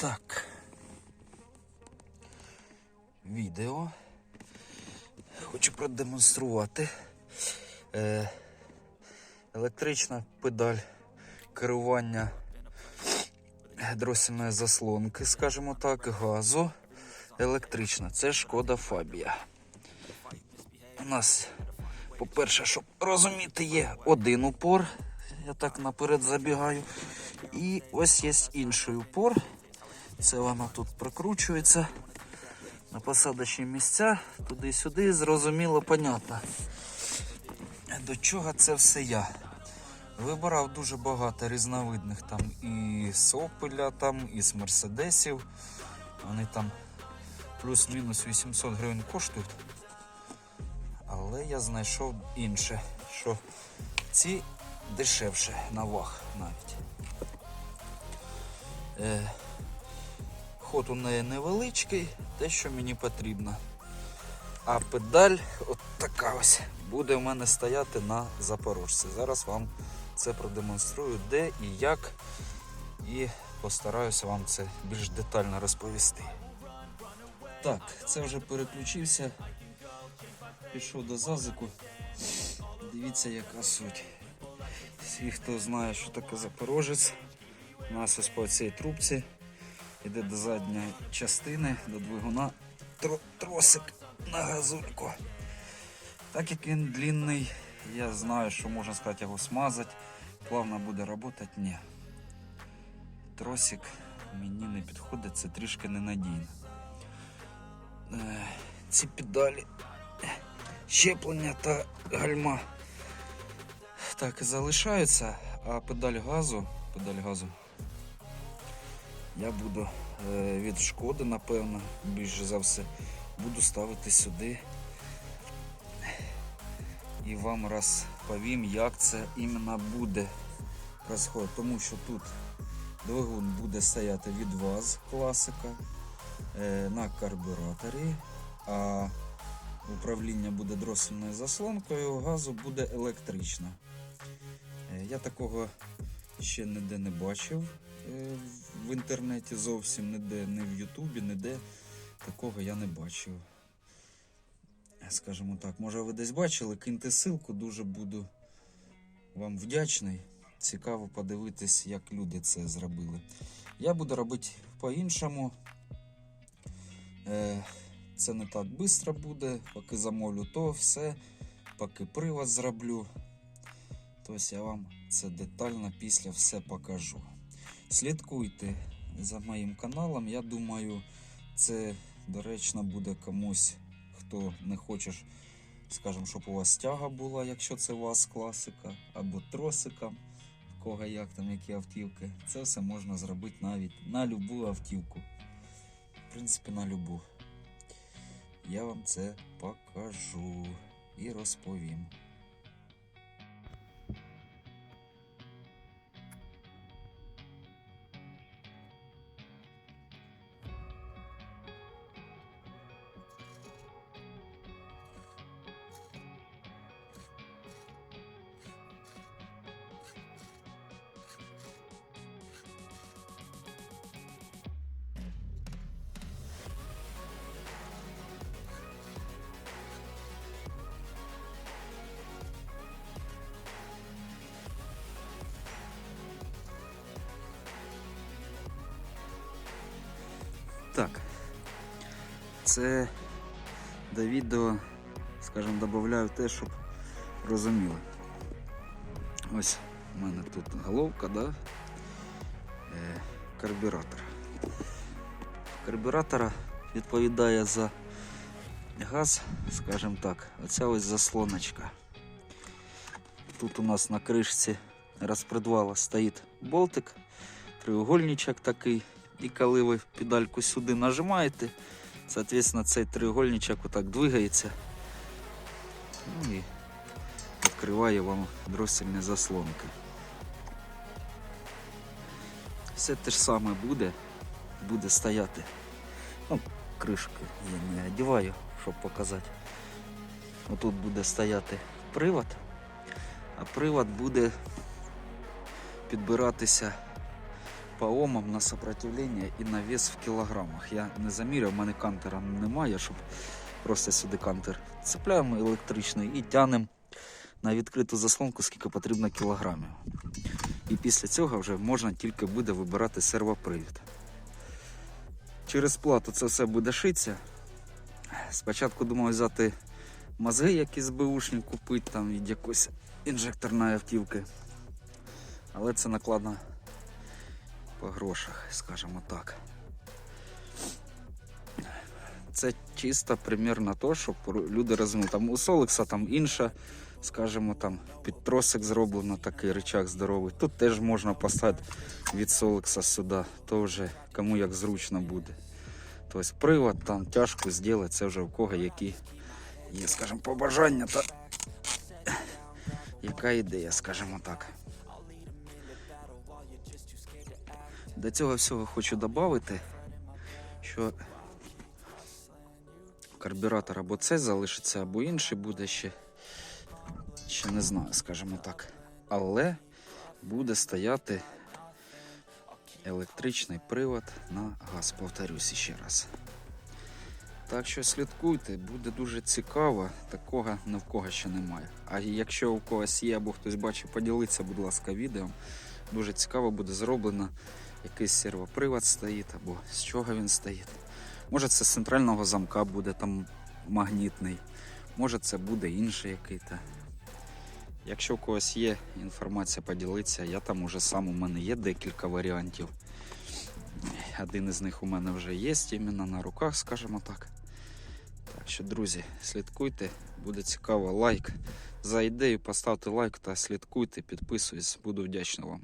Так. Відео. Хочу продемонструвати. Е, електрична педаль керування дросільної заслонки, скажімо так, газу. Електрична. Це шкода Фабія. У нас, по-перше, щоб розуміти, є один упор. Я так наперед забігаю. І ось є інший упор. Це вона тут прокручується на посадочні місця, туди-сюди, зрозуміло, понятно. До чого це все я? Вибирав дуже багато різновидних там і з Опеля, там, і з Мерседесів. Вони там плюс-мінус 800 гривень коштують. Але я знайшов інше, що ці дешевше на ваг навіть. Е, ход у неї невеличкий, те, що мені потрібно. А педаль, от така ось, буде в мене стояти на запорожці. Зараз вам це продемонструю, де і як, і постараюся вам це більш детально розповісти. Так, це вже переключився, пішов до зазику. Дивіться, яка суть. Всі, хто знає, що таке запорожець, у нас ось по цій трубці йде до задньої частини, до двигуна тро- тросик на газульку. Так як він длинний, я знаю, що можна сказати його смазати. Плавно буде працювати, ні. Тросик мені не підходить, це трішки ненадійно. Е, Ці педалі щеплення та гальма так залишаються, а педаль газу, педаль газу я буду е, від шкоди, напевно, більше за все, буду ставити сюди. І вам розповім, як це іменно буде происходити. Тому що тут двигун буде стояти від вас, класика, е, на карбюраторі, а управління буде дросельною заслонкою, газу буде електрична. Е, Я такого ще ніде не бачив в інтернеті зовсім ніде, не в Ютубі, ніде такого я не бачив. Скажімо так, може ви десь бачили, киньте ссылку, дуже буду вам вдячний. Цікаво подивитись, як люди це зробили. Я буду робити по-іншому. Е, Це не так швидко буде, поки замовлю то все, поки привод зроблю. Тобто я вам це детально після все покажу. Слідкуйте за моїм каналом. Я думаю, це доречно буде комусь, хто не хоче, скажімо, щоб у вас тяга була, якщо це у вас класика, або тросика, в кого як там, які автівки. Це все можна зробити навіть на любу автівку. В принципі, на любу. Я вам це покажу і розповім. Це до відео, скажімо, додаю те, щоб розуміли. Ось у мене тут головка, да? Е, карбюратор. Карбюратора відповідає за газ, скажімо так, оця ось заслоночка. Тут у нас на кришці розпредвала стоїть болтик, треугольничок такий. І коли ви педальку сюди нажимаєте, соответственно, цей треугольничок отак двигається. Ну і відкриває вам дроссельні заслонки. Все те ж саме буде, буде стояти. Ну, кришки я не одіваю, щоб показати. Отут буде стояти привод, а привод буде підбиратися по омам на сопротивлення і на вес в кілограмах. Я не заміряв, у мене кантера немає, щоб просто сюди кантер цепляємо електричний і тянемо на відкриту заслонку, скільки потрібно кілограмів. І після цього вже можна тільки буде вибирати сервопривід. Через плату це все буде шитися. Спочатку думав взяти мозги якісь беушні купити там від якоїсь інжекторної автівки. Але це накладно по грошах, скажімо так. Це чисто примір на те, щоб люди розуміли. Там у Солекса там інша, скажімо, там під тросик зроблено такий рычаг здоровий. Тут теж можна поставити від Солекса сюди, то вже кому як зручно буде. Тобто привод там тяжко зробити, це вже у кого які є, скажімо, побажання та яка ідея, скажімо так. До цього всього хочу додати, що карбюратор або це залишиться, або інший буде ще. Ще не знаю, скажімо так. Але буде стояти електричний привод на газ, повторюсь ще раз. Так що слідкуйте, буде дуже цікаво, такого ні в кого ще немає. А якщо у когось є або хтось бачить, поділіться, будь ласка, відео. Дуже цікаво буде зроблено. Якийсь сервопривод стоїть, або з чого він стоїть. Може це з центрального замка буде там магнітний, може це буде інший який-то. Якщо у когось є інформація, поділиться, я там уже сам у мене є декілька варіантів. Один із них у мене вже є іменно на руках, скажімо так. Так що, друзі, слідкуйте, буде цікаво. Лайк. За ідею поставте лайк та слідкуйте, підписуйтесь, буду вдячний вам.